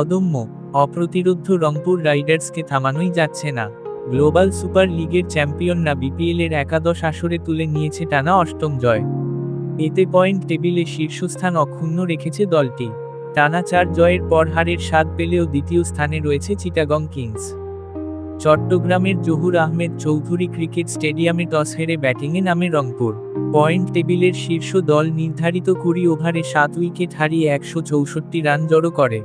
অদম্য, অপ্রতিরোধ্য রংপুর রাইডার্সকে থামানোই যাচ্ছে না। গ্লোবাল সুপার লিগের চ্যাম্পিয়নরা বিপিএলের একাদশ আসরে তুলে নিয়েছে টানা অষ্টম জয়। এতে পয়েন্ট টেবিলে শীর্ষস্থান অক্ষুণ্ণ রেখেছে দলটি। টানা চার জয়ের পর হারের স্বাদ পেলেও দ্বিতীয় স্থানে রয়েছে চিটাগং কিংস। চট্টগ্রামের জহুর আহমেদ চৌধুরী ক্রিকেট স্টেডিয়ামে টস হেরে ব্যাটিংয়ে নামে রংপুর। পয়েন্ট টেবিলের শীর্ষ দল নির্ধারিত কুড়ি ওভারে সাত উইকেট হারিয়ে একশো চৌষট্টি রান জড়ো করে।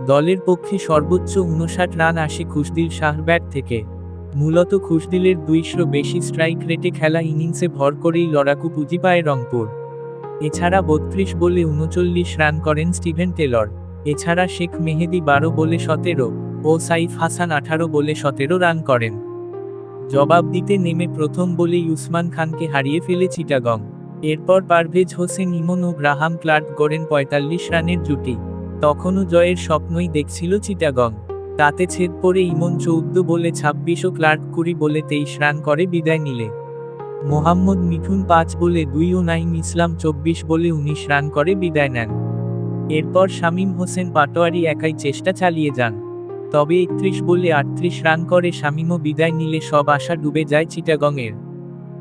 দলের পক্ষে সর্বোচ্চ উনষাট রান আসে খুশদিল শাহ ব্যাট থেকে। মূলত খুশদিলের দুইশো বেশি স্ট্রাইক রেটে খেলা ইনিংসে ভর করেই লড়াকু পুঁজি পায় রংপুর। এছাড়া বত্রিশ বলে উনচল্লিশ রান করেন স্টিভেন টেলর। এছাড়া শেখ মেহেদি বারো বলে সতেরো ও সাইফ হাসান আঠারো বলে সতেরো রান করেন। জবাব দিতে নেমে প্রথম বলে উসমান খানকে হারিয়ে ফেলে চিটাগং। এরপর পারভেজ হোসেন, ইমন ও গ্রাহাম ক্লার্ক গড়েন পঁয়তাল্লিশ রানের জুটি। তখনও জয়ের স্বপ্নই দেখছিল চিটাগং। তাতে ছেদ পড়ে ইমন চৌদ্দ বলে ছাব্বিশ ও ক্লার্ক কুড়ি বলে তেইশ রান করে বিদায় নিলে। মোহাম্মদ মিঠুন পাঁচ বলে দুই ও নাইম ইসলাম চব্বিশ বলে উনিশ রান করে বিদায় নেন। এরপর শামীম হোসেন পাটোয়ারি একাই চেষ্টা চালিয়ে যান। তবে একত্রিশ বলে আটত্রিশ রান করে শামীমও বিদায় নিলে সব আশা ডুবে যায় চিটাগংয়ের।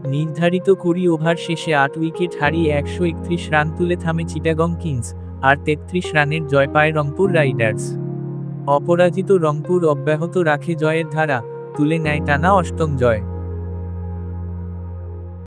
নির্ধারিত কুড়ি ওভার শেষে আট উইকেট হারিয়ে একশো একত্রিশ রান তুলে থামে চিটাগং কিংস। আর তেত্রিশ রানের জয় পায় রংপুর রাইডার্স। অপরাজিত রংপুর অব্যাহত রাখে জয়ের ধারা, তুলে নেয় টানা অষ্টম জয়।